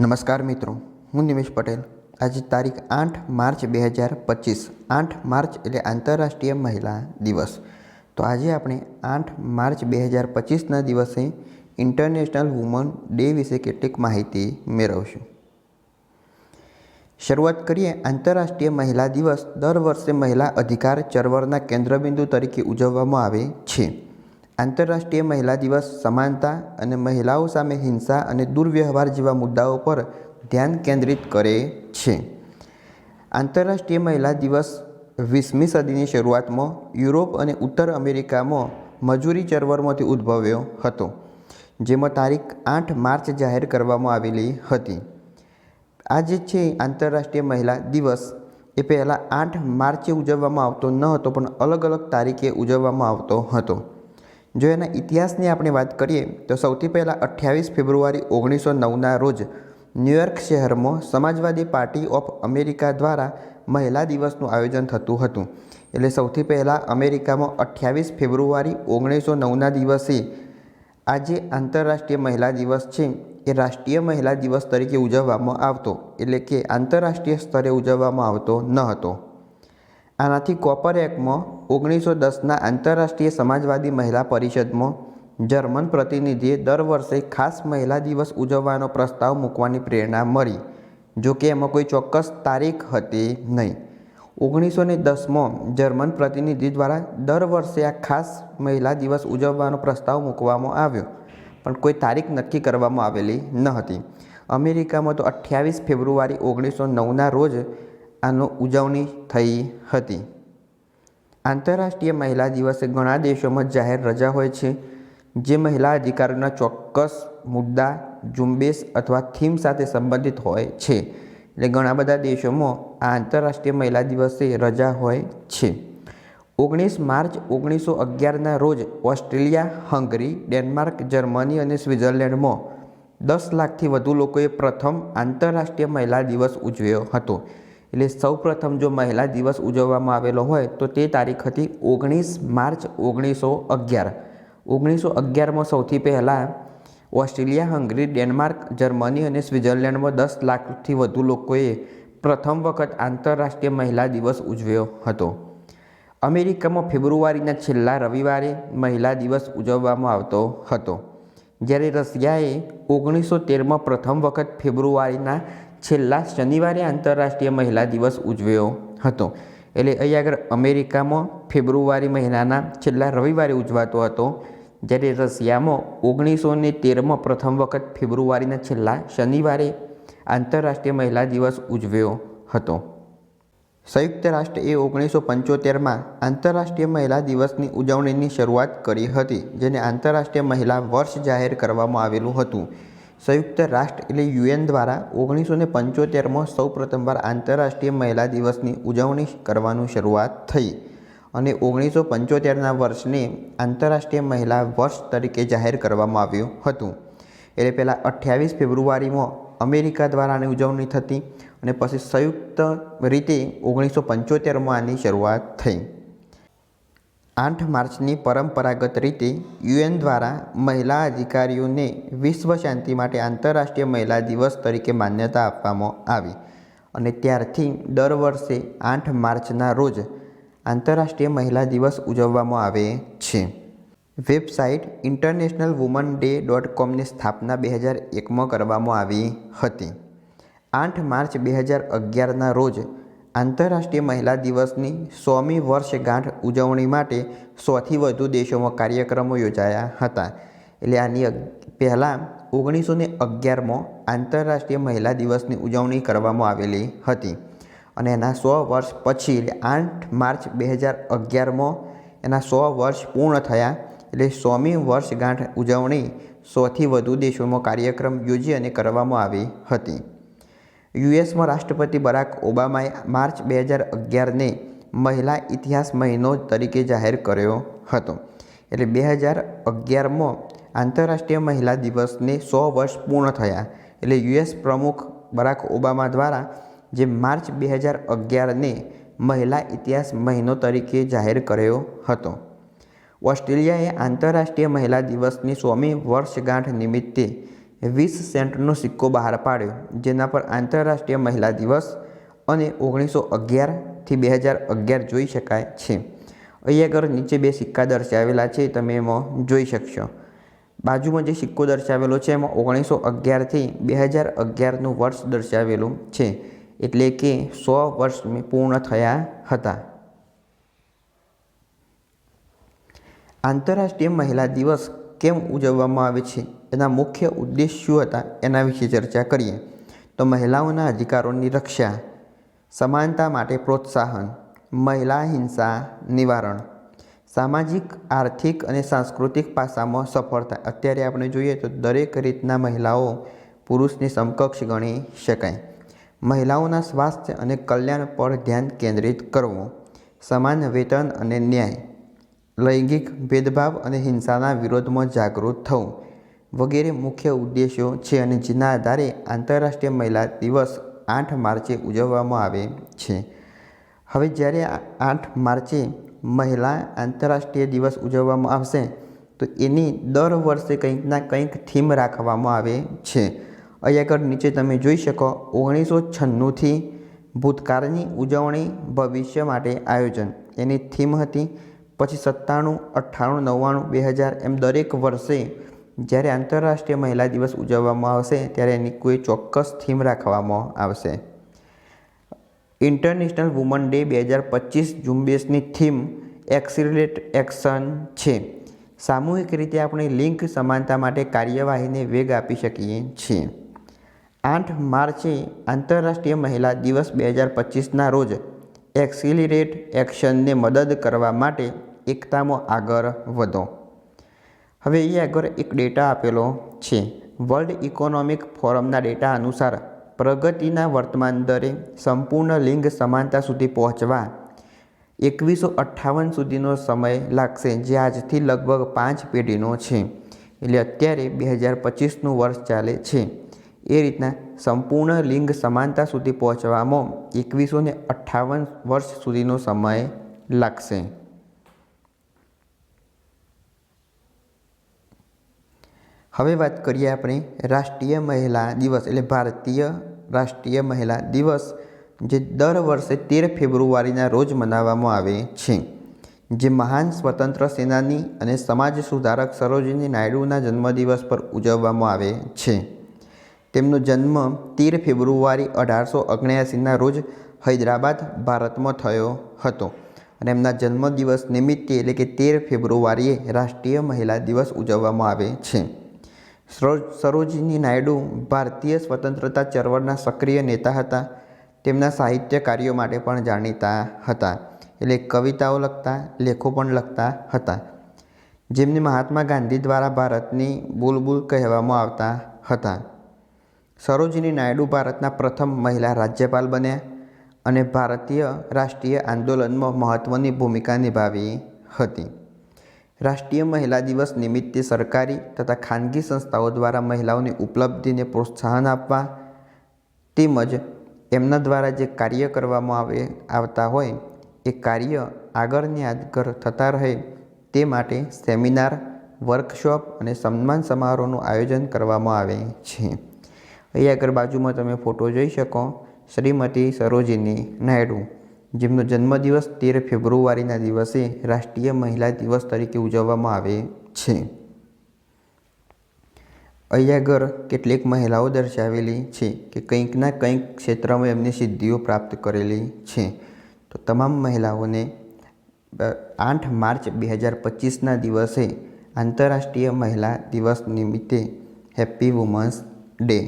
નમસ્કાર મિત્રો, હું નિમેશ પટેલ. આજે તારીખ આઠ માર્ચ બે હજાર પચીસ, આઠ માર્ચ એટલે આંતરરાષ્ટ્રીય મહિલા દિવસ. તો આજે આપણે આઠ માર્ચ બે હજાર પચીસના દિવસે ઇન્ટરનેશનલ વુમન ડે વિશે કેટલીક માહિતી મેળવશું. શરૂઆત કરીએ આંતરરાષ્ટ્રીય મહિલા દિવસ. દર વર્ષે મહિલા અધિકાર ચળવળના કેન્દ્રબિંદુ તરીકે ઉજવવામાં આવે છે. આંતરરાષ્ટ્રીય મહિલા દિવસ, સમાનતા અને મહિલાઓ સામે હિંસા અને દુર્વ્યવહાર જેવા મુદ્દાઓ પર ધ્યાન કેન્દ્રિત કરે છે. આંતરરાષ્ટ્રીય મહિલા દિવસ વીસમી સદીની શરૂઆતમાં યુરોપ અને ઉત્તર અમેરિકામાં મજૂરી ચળવળમાંથી ઉદ્ભવ્યો હતો, જેમાં તારીખ આઠ માર્ચ જાહેર કરવામાં આવેલી હતી. આ જે છે આંતરરાષ્ટ્રીય મહિલા દિવસ. એ પહેલાં આઠ માર્ચે ઉજવવામાં આવતો ન હતો, પણ અલગ અલગ તારીખે ઉજવવામાં આવતો હતો. જો એના ઇતિહાસની આપણે વાત કરીએ, તો સૌથી પહેલાં અઠ્યાવીસ ફેબ્રુઆરી ઓગણીસો નવના રોજ ન્યૂયોર્ક શહેરમાં સમાજવાદી પાર્ટી ઓફ અમેરિકા દ્વારા મહિલા દિવસનું આયોજન થતું હતું. એટલે સૌથી પહેલાં અમેરિકામાં અઠ્યાવીસ ફેબ્રુઆરી ઓગણીસો નવના દિવસે આજે આંતરરાષ્ટ્રીય મહિલા દિવસ છે. એ રાષ્ટ્રીય મહિલા દિવસ તરીકે ઉજવવામાં આવતો, એટલે કે આંતરરાષ્ટ્રીય સ્તરે ઉજવવામાં આવતો ન હતો. આનાથી કોપર એક્ટમાં ઓગણીસો દસના આંતરરાષ્ટ્રીય સમાજવાદી મહિલા પરિષદમાં જર્મન પ્રતિનિધિએ દર વર્ષે ખાસ મહિલા દિવસ ઉજવવાનો પ્રસ્તાવ મૂકવાની પ્રેરણા મળી, જો કે એમાં કોઈ ચોક્કસ તારીખ હતી નહીં. ઓગણીસો ને દસમાં જર્મન પ્રતિનિધિ દ્વારા દર વર્ષે આ ખાસ મહિલા દિવસ ઉજવવાનો પ્રસ્તાવ મૂકવામાં આવ્યો, પણ કોઈ તારીખ નક્કી કરવામાં આવેલી ન હતી. અમેરિકામાં તો અઠ્યાવીસ ફેબ્રુઆરી ઓગણીસો નવના રોજ આનો ઉજવણી થઈ હતી. આંતરરાષ્ટ્રીય મહિલા દિવસે ઘણા દેશોમાં જાહેર રજા હોય છે, જે મહિલા અધિકારોના ચોક્કસ મુદ્દા, ઝુંબેશ અથવા થીમ સાથે સંબંધિત હોય છે. એટલે ઘણા બધા દેશોમાં આ આંતરરાષ્ટ્રીય મહિલા દિવસે રજા હોય છે. ઓગણીસ માર્ચ ઓગણીસો અગિયારના રોજ ઓસ્ટ્રેલિયા, હંગરી, ડેનમાર્ક, જર્મની અને સ્વિટ્ઝરલેન્ડમાં દસ લાખથી વધુ લોકોએ પ્રથમ આંતરરાષ્ટ્રીય મહિલા દિવસ ઉજવ્યો હતો. એટલે સૌ પ્રથમ જો મહિલા દિવસ ઉજવવામાં આવેલો હોય, તો તે તારીખ હતી ઓગણીસ માર્ચ ઓગણીસો અગિયાર. ઓગણીસો અગિયારમાં સૌથી પહેલાં ઓસ્ટ્રેલિયા, હંગરી, ડેનમાર્ક, જર્મની અને સ્વિટ્ઝરલેન્ડમાં દસ લાખથી વધુ લોકોએ પ્રથમ વખત આંતરરાષ્ટ્રીય મહિલા દિવસ ઉજવ્યો હતો. અમેરિકામાં ફેબ્રુઆરીના છેલ્લા રવિવારે મહિલા દિવસ ઉજવવામાં આવતો હતો. જ્યારે રશિયાએ ઓગણીસો તેરમાં પ્રથમ વખત ફેબ્રુઆરીના છેલ્લા શનિવારે આંતરરાષ્ટ્રીય મહિલા દિવસ ઉજવ્યો હતો. એટલે અહીં આગળ અમેરિકામાં ફેબ્રુઆરી મહિનાના છેલ્લા રવિવારે ઉજવાતો હતો, જ્યારે રશિયામાં ઓગણીસો ને તેરમાં પ્રથમ વખત ફેબ્રુઆરીના છેલ્લા શનિવારે આંતરરાષ્ટ્રીય મહિલા દિવસ ઉજવ્યો હતો. સંયુક્ત રાષ્ટ્ર એ ઓગણીસો પંચોતેરમાં આંતરરાષ્ટ્રીય મહિલા દિવસની ઉજવણીની શરૂઆત કરી હતી, જેને આંતરરાષ્ટ્રીય મહિલા વર્ષ જાહેર કરવામાં આવેલું હતું. સંયુક્ત રાષ્ટ્ર એટલે યુએન દ્વારા ઓગણીસો ને પંચોતેરમાં સૌ પ્રથમવાર આંતરરાષ્ટ્રીય મહિલા દિવસની ઉજવણી કરવાનું શરૂઆત થઈ અને ઓગણીસો પંચોતેરના વર્ષને આંતરરાષ્ટ્રીય મહિલા વર્ષ તરીકે જાહેર કરવામાં આવ્યું હતું. એટલે પહેલાં અઠ્યાવીસ ફેબ્રુઆરીમાં અમેરિકા દ્વારા આની ઉજવણી થતી અને પછી સંયુક્ત રીતે ઓગણીસો પંચોતેરમાં આની શરૂઆત થઈ. આઠ માર્ચની પરંપરાગત રીતે યુએન દ્વારા મહિલા અધિકારીઓને વિશ્વ શાંતિ માટે આંતરરાષ્ટ્રીય મહિલા દિવસ તરીકે માન્યતા આપવામાં આવી અને ત્યારથી દર વર્ષે આઠ માર્ચના રોજ આંતરરાષ્ટ્રીય મહિલા દિવસ ઉજવવામાં આવે છે. Website international woman day dot કોમની સ્થાપના બે હજાર એકમાં કરવામાં આવી હતી. આઠ માર્ચ બે હજાર અગિયારના રોજ આંતરરાષ્ટ્રીય મહિલા દિવસની સોમી વર્ષગાંઠ ઉજવણી માટે સોથી વધુ દેશોમાં કાર્યક્રમો યોજાયા હતા. એટલે આની પહેલાં ઓગણીસો ને અગિયારમાં આંતરરાષ્ટ્રીય મહિલા દિવસની ઉજવણી કરવામાં આવેલી હતી. અને એના સો વર્ષ પછી, એટલે આઠ માર્ચ બે હજાર અગિયારમાં એના સો વર્ષ પૂર્ણ થયા, એટલે સોમી વર્ષગાંઠ ઉજવણી સોથી વધુ દેશોમાં કાર્યક્રમ યોજી અને કરવામાં આવી હતી. યુએસમાં રાષ્ટ્રપતિ બરાક ઓબામાએ માર્ચ બે હજાર અગિયારને મહિલા ઇતિહાસ મહિનો તરીકે જાહેર કર્યો હતો. એટલે બે હજાર અગિયારમાં આંતરરાષ્ટ્રીય મહિલા દિવસને સો વર્ષ પૂર્ણ થયા. એટલે યુએસ પ્રમુખ બરાક ઓબામા દ્વારા જે માર્ચ બે હજાર અગિયારને મહિલા ઇતિહાસ મહિનો તરીકે જાહેર કર્યો હતો. ઓસ્ટ્રેલિયાએ આંતરરાષ્ટ્રીય મહિલા દિવસની સોમી વર્ષગાંઠ નિમિત્તે વીસ સેન્ટનો સિક્કો બહાર પાડ્યો, જેના પર આંતરરાષ્ટ્રીય મહિલા દિવસ અને ઓગણીસો અગિયારથી બે હજાર અગિયાર જોઈ શકાય છે. અહીંયા આગળ નીચે બે સિક્કા દર્શાવેલા છે, તમે એમાં જોઈ શકશો. બાજુમાં જે સિક્કો દર્શાવેલો છે, એમાં ઓગણીસો અગિયારથી બે હજાર અગિયારનું વર્ષ દર્શાવેલું છે, એટલે કે સો વર્ષ પૂર્ણ થયા હતા. આંતરરાષ્ટ્રીય મહિલા દિવસ કેમ ઉજવવામાં આવે છે? એના મુખ્ય ઉદ્દેશ શું હતા એના વિશે ચર્ચા કરીએ. તો મહિલાઓના અધિકારોની રક્ષા, સમાનતા માટે પ્રોત્સાહન, મહિલા હિંસા નિવારણ, સામાજિક, આર્થિક અને સાંસ્કૃતિક પાસામાં સફળતા. અત્યારે આપણે જોઈએ તો દરેક રીતના મહિલાઓ પુરુષની સમકક્ષ ગણી શકાય. મહિલાઓના સ્વાસ્થ્ય અને કલ્યાણ પર ધ્યાન કેન્દ્રિત કરવું, સમાન વેતન અને ન્યાય, લૈંગિક ભેદભાવ અને હિંસાના વિરોધમાં જાગૃત થવું વગેરે મુખ્ય ઉદ્દેશો છે અને જેના આધારે આંતરરાષ્ટ્રીય મહિલા દિવસ આઠ માર્ચે ઉજવવામાં આવે છે. હવે જ્યારે આઠ માર્ચે મહિલા આંતરરાષ્ટ્રીય દિવસ ઉજવવામાં આવશે, તો એની દર વર્ષે કંઈકના કંઈક થીમ રાખવામાં આવે છે. અહીં આગળ નીચે તમે જોઈ શકો, ઓગણીસો છન્નુંથી ભૂતકાળની ઉજવણી ભવિષ્ય માટે આયોજન. એની થીમ હતી પછી સત્તાણું અઠ્ઠાણું નવ્વાણું બે હજાર એમ દરેક વર્ષે જ્યારે આંતરરાષ્ટ્રીય મહિલા દિવસ ઉજવવામાં આવશે, ત્યારે એની કોઈ ચોક્કસ થીમ રાખવામાં આવશે. ઇન્ટરનેશનલ વુમન ડે બે હજાર પચીસ ઝુંબેશની થીમ એક્સિલેટ એક્શન છે. સામૂહિક રીતે આપણે લિંગ સમાનતા માટે કાર્યવાહીને વેગ આપી શકીએ છીએ. આઠ માર્ચે આંતરરાષ્ટ્રીય મહિલા દિવસ બે હજાર પચીસના રોજ એક્સિલરેટ એક્શનને મદદ કરવા માટે એકતામાં આગળ વધો. હવે એ આગળ એક ડેટા આપેલો છે. વર્લ્ડ ઇકોનોમિક ફોરમના ડેટા અનુસાર પ્રગતિના વર્તમાન દરે સંપૂર્ણ લિંગ સમાનતા સુધી પહોંચવા એકવીસો અઠ્ઠાવન સુધીનો સમય લાગશે, જે આજથી લગભગ પાંચ પેઢીનો છે. એટલે અત્યારે બે હજાર પચીસનું વર્ષ ચાલે છે. એ રીતના સંપૂર્ણ લિંગ સમાનતા સુધી પહોંચવામાં એકવીસો ને અઠ્ઠાવન વર્ષ સુધીનો સમય લાગશે. હવે વાત કરીએ આપણે રાષ્ટ્રીય મહિલા દિવસ એટલે ભારતીય રાષ્ટ્રીય મહિલા દિવસ, જે દર વર્ષે તેર ફેબ્રુઆરીના રોજ મનાવવામાં આવે છે. જે મહાન સ્વતંત્ર સેનાની અને સમાજ સુધારક સરોજિની નાયડુના જન્મદિવસ પર ઉજવવામાં આવે છે. તેમનો જન્મ તેર ફેબ્રુઆરી અઢારસો ઓગણ્યાસીના રોજ હૈદરાબાદ, ભારતમાં થયો હતો અને એમના જન્મદિવસ નિમિત્તે એટલે કે તેર ફેબ્રુઆરીએ રાષ્ટ્રીય મહિલા દિવસ ઉજવવામાં આવે છે. સરોજિની નાયડુ ભારતીય સ્વતંત્રતા ચળવળના સક્રિય નેતા હતા. તેમના સાહિત્ય કાર્યો માટે પણ જાણીતા હતા. એટલે કવિતાઓ લખતા, લેખો પણ લખતા હતા. જેમને મહાત્મા ગાંધી દ્વારા ભારતની બુલબુલ કહેવામાં આવતા હતા. સરોજિની નાયડુ ભારતના પ્રથમ મહિલા રાજ્યપાલ બન્યા અને ભારતીય રાષ્ટ્રીય આંદોલનમાં મહત્ત્વની ભૂમિકા નિભાવી હતી. રાષ્ટ્રીય મહિલા દિવસ નિમિત્તે સરકારી તથા ખાનગી સંસ્થાઓ દ્વારા મહિલાઓની ઉપલબ્ધિને પ્રોત્સાહન આપવા તેમજ એમના દ્વારા જે કાર્ય કરવામાં આવે, આવતા હોય, એ કાર્ય આગળની આગળ થતા રહે તે માટે સેમિનાર, વર્કશોપ અને સન્માન સમારોહનું આયોજન કરવામાં આવે છે. અહીં આગળ બાજુમાં તમે ફોટો જોઈ શકો. શ્રીમતી સરોજિની નાયડુ. જેમનો જન્મદિવસ તેર ફેબ્રુઆરીના દિવસે રાષ્ટ્રીય મહિલા દિવસ તરીકે ઉજવવામાં આવે છે. અહીં આગળ કેટલીક મહિલાઓ દર્શાવેલી છે કે કંઈકના કંઈક ક્ષેત્રમાં એમની સિદ્ધિઓ પ્રાપ્ત કરેલી છે. તો તમામ મહિલાઓને આઠ માર્ચ બે હજાર પચીસના દિવસે આંતરરાષ્ટ્રીય મહિલા દિવસ નિમિત્તે હેપી વુમન્સ ડે